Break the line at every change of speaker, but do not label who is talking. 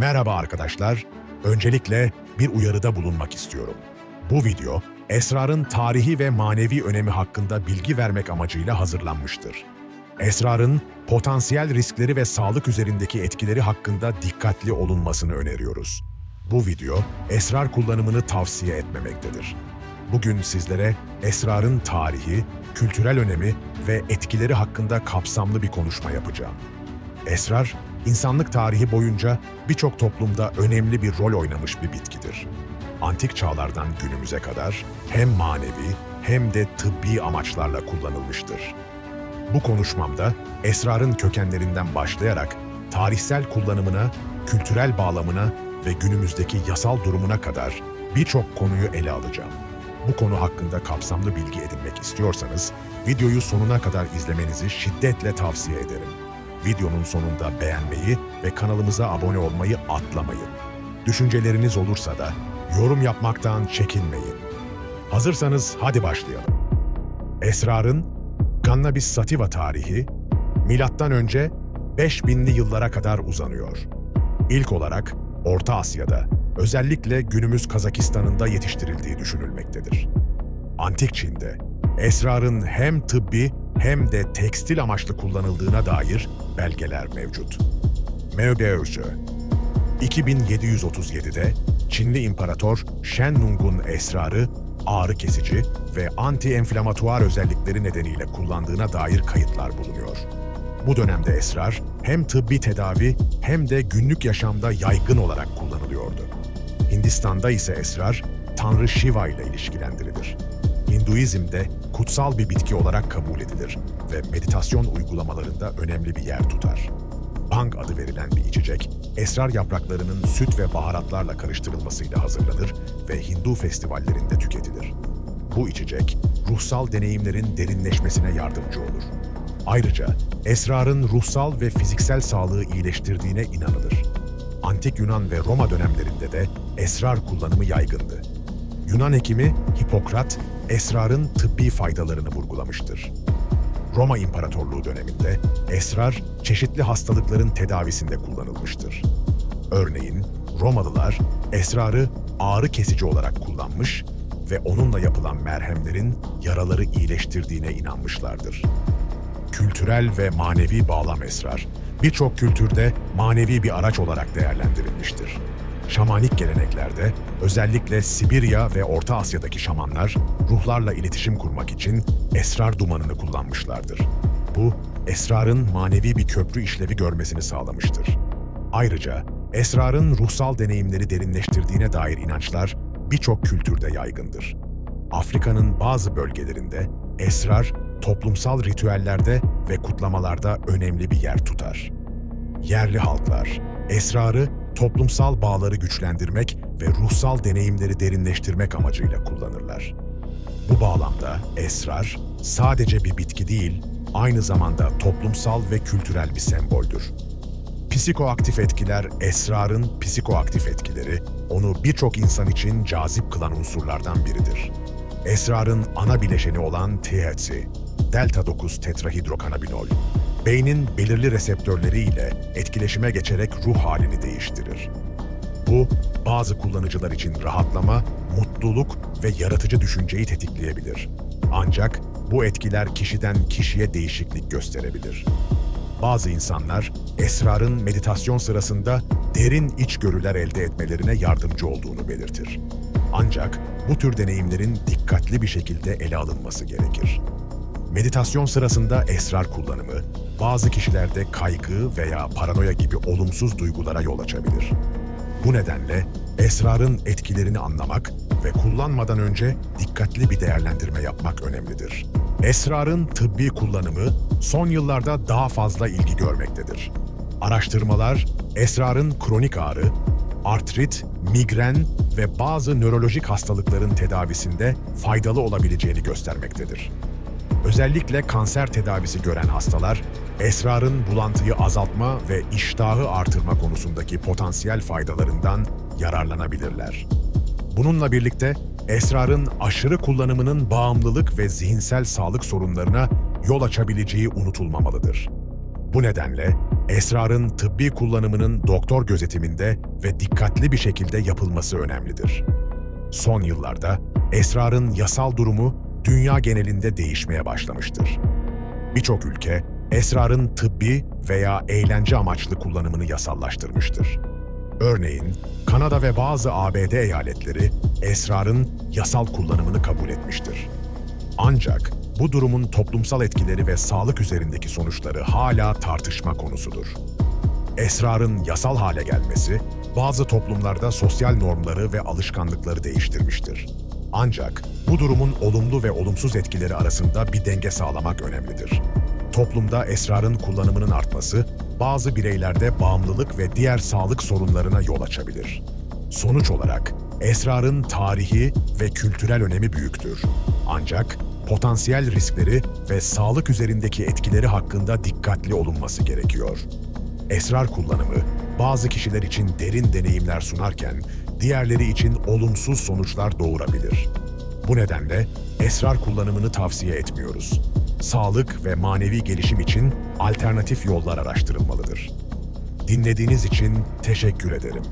Merhaba arkadaşlar. Öncelikle bir uyarıda bulunmak istiyorum. Bu video, esrarın tarihi ve manevi önemi hakkında bilgi vermek amacıyla hazırlanmıştır. Esrarın potansiyel riskleri ve sağlık üzerindeki etkileri hakkında dikkatli olunmasını öneriyoruz. Bu video, esrar kullanımını tavsiye etmemektedir. Bugün sizlere esrarın tarihi, kültürel önemi ve etkileri hakkında kapsamlı bir konuşma yapacağım. Esrar, insanlık tarihi boyunca birçok toplumda önemli bir rol oynamış bir bitkidir. Antik çağlardan günümüze kadar hem manevi hem de tıbbi amaçlarla kullanılmıştır. Bu konuşmamda esrarın kökenlerinden başlayarak tarihsel kullanımına, kültürel bağlamına ve günümüzdeki yasal durumuna kadar birçok konuyu ele alacağım. Bu konu hakkında kapsamlı bilgi edinmek istiyorsanız videoyu sonuna kadar izlemenizi şiddetle tavsiye ederim. Videonun sonunda beğenmeyi ve kanalımıza abone olmayı atlamayın. Düşünceleriniz olursa da yorum yapmaktan çekinmeyin. Hazırsanız hadi başlayalım. Esrarın Cannabis sativa tarihi milattan önce 5000'li yıllara kadar uzanıyor. İlk olarak Orta Asya'da, özellikle günümüz Kazakistan'ında yetiştirildiği düşünülmektedir. Antik Çin'de esrarın hem tıbbi hem de tekstil amaçlı kullanıldığına dair belgeler mevcut. Meodeus'u 2737'de Çinli İmparator Shen Nung'un esrarı ağrı kesici ve anti-enflamatuar özellikleri nedeniyle kullandığına dair kayıtlar bulunuyor. Bu dönemde esrar hem tıbbi tedavi hem de günlük yaşamda yaygın olarak kullanılıyordu. Hindistan'da ise esrar Tanrı Shiva ile ilişkilendirilir. Hinduizm'de kutsal bir bitki olarak kabul edilir ve meditasyon uygulamalarında önemli bir yer tutar. Bang adı verilen bir içecek, esrar yapraklarının süt ve baharatlarla karıştırılmasıyla hazırlanır ve Hindu festivallerinde tüketilir. Bu içecek, ruhsal deneyimlerin derinleşmesine yardımcı olur. Ayrıca esrarın ruhsal ve fiziksel sağlığı iyileştirdiğine inanılır. Antik Yunan ve Roma dönemlerinde de esrar kullanımı yaygındı. Yunan hekimi Hipokrat, esrarın tıbbi faydalarını vurgulamıştır. Roma İmparatorluğu döneminde esrar çeşitli hastalıkların tedavisinde kullanılmıştır. Örneğin Romalılar esrarı ağrı kesici olarak kullanmış ve onunla yapılan merhemlerin yaraları iyileştirdiğine inanmışlardır. Kültürel ve manevi bağlam esrar, birçok kültürde manevi bir araç olarak değerlendirilmiştir. Şamanik geleneklerde, özellikle Sibirya ve Orta Asya'daki şamanlar, ruhlarla iletişim kurmak için esrar dumanını kullanmışlardır. Bu, esrarın manevi bir köprü işlevi görmesini sağlamıştır. Ayrıca, esrarın ruhsal deneyimleri derinleştirdiğine dair inançlar birçok kültürde yaygındır. Afrika'nın bazı bölgelerinde esrar, toplumsal ritüellerde ve kutlamalarda önemli bir yer tutar. Yerli halklar, esrarı toplumsal bağları güçlendirmek ve ruhsal deneyimleri derinleştirmek amacıyla kullanırlar. Bu bağlamda esrar sadece bir bitki değil, aynı zamanda toplumsal ve kültürel bir semboldür. Psikoaktif etkiler, esrarın psikoaktif etkileri, onu birçok insan için cazip kılan unsurlardan biridir. Esrarın ana bileşeni olan THC, delta 9 tetrahidrokanabinol, beynin belirli reseptörleri ile etkileşime geçerek ruh halini değiştirir. Bu, bazı kullanıcılar için rahatlama, mutluluk ve yaratıcı düşünceyi tetikleyebilir. Ancak bu etkiler kişiden kişiye değişiklik gösterebilir. Bazı insanlar esrarın meditasyon sırasında derin içgörüler elde etmelerine yardımcı olduğunu belirtir. Ancak bu tür deneyimlerin dikkatli bir şekilde ele alınması gerekir. Meditasyon sırasında esrar kullanımı, bazı kişilerde kaygı veya paranoya gibi olumsuz duygulara yol açabilir. Bu nedenle esrarın etkilerini anlamak ve kullanmadan önce dikkatli bir değerlendirme yapmak önemlidir. Esrarın tıbbi kullanımı son yıllarda daha fazla ilgi görmektedir. Araştırmalar, esrarın kronik ağrı, artrit, migren ve bazı nörolojik hastalıkların tedavisinde faydalı olabileceğini göstermektedir. Özellikle kanser tedavisi gören hastalar, esrarın bulantıyı azaltma ve iştahı artırma konusundaki potansiyel faydalarından yararlanabilirler. Bununla birlikte esrarın aşırı kullanımının bağımlılık ve zihinsel sağlık sorunlarına yol açabileceği unutulmamalıdır. Bu nedenle esrarın tıbbi kullanımının doktor gözetiminde ve dikkatli bir şekilde yapılması önemlidir. Son yıllarda esrarın yasal durumu dünya genelinde değişmeye başlamıştır. Birçok ülke esrarın tıbbi veya eğlence amaçlı kullanımını yasallaştırmıştır. Örneğin Kanada ve bazı ABD eyaletleri esrarın yasal kullanımını kabul etmiştir. Ancak bu durumun toplumsal etkileri ve sağlık üzerindeki sonuçları hala tartışma konusudur. Esrarın yasal hale gelmesi, bazı toplumlarda sosyal normları ve alışkanlıkları değiştirmiştir. Ancak bu durumun olumlu ve olumsuz etkileri arasında bir denge sağlamak önemlidir. Toplumda esrarın kullanımının artması, bazı bireylerde bağımlılık ve diğer sağlık sorunlarına yol açabilir. Sonuç olarak esrarın tarihi ve kültürel önemi büyüktür. Ancak potansiyel riskleri ve sağlık üzerindeki etkileri hakkında dikkatli olunması gerekiyor. Esrar kullanımı bazı kişiler için derin deneyimler sunarken diğerleri için olumsuz sonuçlar doğurabilir. Bu nedenle esrar kullanımını tavsiye etmiyoruz. Sağlık ve manevi gelişim için alternatif yollar araştırılmalıdır. Dinlediğiniz için teşekkür ederim.